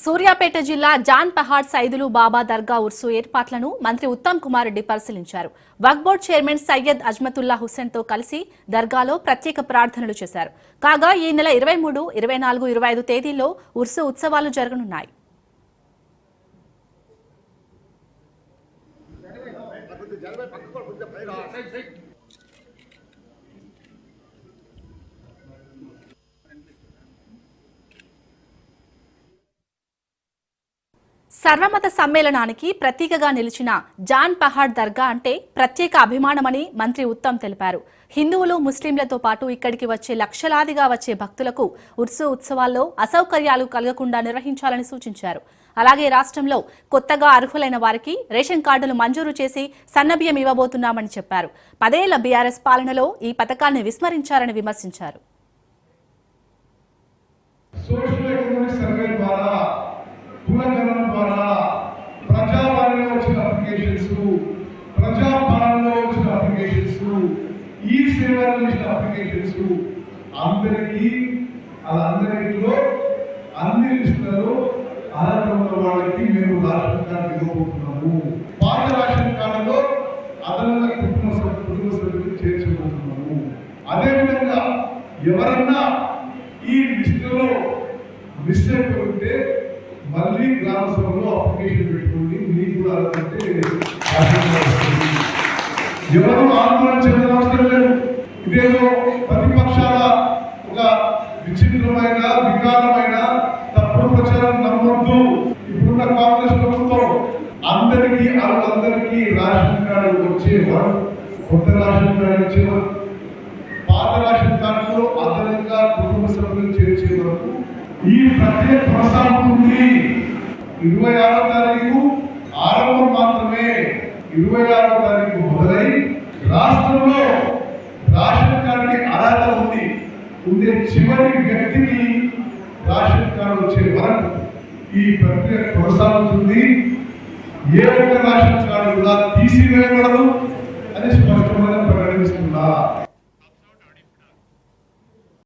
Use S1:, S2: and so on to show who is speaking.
S1: సూర్యాపేట జిల్లా జాన్ పహాడ్ సైదులు బాబా దర్గా ఉర్సు ఏర్పాట్లను మంత్రి ఉత్తమ్ కుమార్ రెడ్డి పరిశీలించారు. వక్ బోర్డ్ చైర్మన్ సయ్యద్ అజ్మతుల్లా హుస్సేన్తో కలిసి దర్గాలో ప్రత్యేక ప్రార్థనలు చేశారు. కాగా ఈ నెల ఇరవై మూడు ఇరవై నాలుగు ఇరవై ఐదు తేదీల్లో ఉర్సు ఉత్సవాలు జరగనున్నాయి. సర్వమత సమ్మేళనానికి ప్రతీకగా నిలిచిన జాన్ పహాడ్ దర్గా అంటే ప్రత్యేక అభిమానమని మంత్రి ఉత్తమ్ తెలిపారు. హిందువులు ముస్లింలతో పాటు ఇక్కడికి వచ్చే లక్షలాదిగా వచ్చే భక్తులకు ఉర్సు ఉత్సవాల్లో అసౌకర్యాలు కలగకుండా నిర్వహించాలని సూచించారు. అలాగే రాష్ట్రంలో కొత్తగా అర్హులైన వారికి రేషన్ కార్డులు మంజూరు చేసి సన్నబియ్యం ఇవ్వబోతున్నామని చెప్పారు. పదేళ్ళ బీఆర్ఎస్ పాలనలో ఈ పథకాన్ని విస్మరించారని విమర్శించారు.
S2: ఈ సేవలో వచ్చిన అప్లికేషన్స్ అందరికీ అలా అందరిలో అన్ని లిస్టులలో అర్హత వాళ్ళకి మేము రేషన్ కార్డు ఇవ్వబోతున్నాము పాత రేషన్ కార్డులో అదనంగా కుటుంబ కుటుంబ సభ్యులు చేర్చబోతున్నాము. అదేవిధంగా ఎవరన్నా ఈ లిస్టులో మిస్ అయిపోతే మళ్ళీ గ్రామ సభలో అప్లికేషన్ పెట్టుకోండి. మీకు కూడా అనుకుంటే ఎవరు ఆందోళన చెందిన అవసరం లేదు. ఇదేదో ప్రతిపక్షాల ఒక విచిత్రమైన వికారమైన తప్పుడు ప్రచారం నమ్మొద్దు. ఇప్పుడున్న కాంగ్రెస్ ప్రభుత్వం అందరికీ వాళ్ళందరికీ రేషన్ కార్డు వచ్చేవారు కొత్త రేషన్ కార్డు ఇచ్చేవారు పాత రేషన్ కార్డులో అదనంగా కుటుంబ సభ్యులు చేర్చే వరకు ఈ ప్రక్రియ కొనసాగుతుంది. ఇరవై ఆరో తారీఖు ఆరంభం మాత్రమే. ఇరవై ఆరో ఉండే చివరి వ్యక్తిని రేషన్ కార్డు వచ్చే వరకు ఈ ప్రక్రియ కొనసాగుతుంది. ఏ ఒక్క రేషన్ కార్డు కూడా తీసివేయబడదు. అని స్పష్టమైన ప్రకటిస్తున్నా.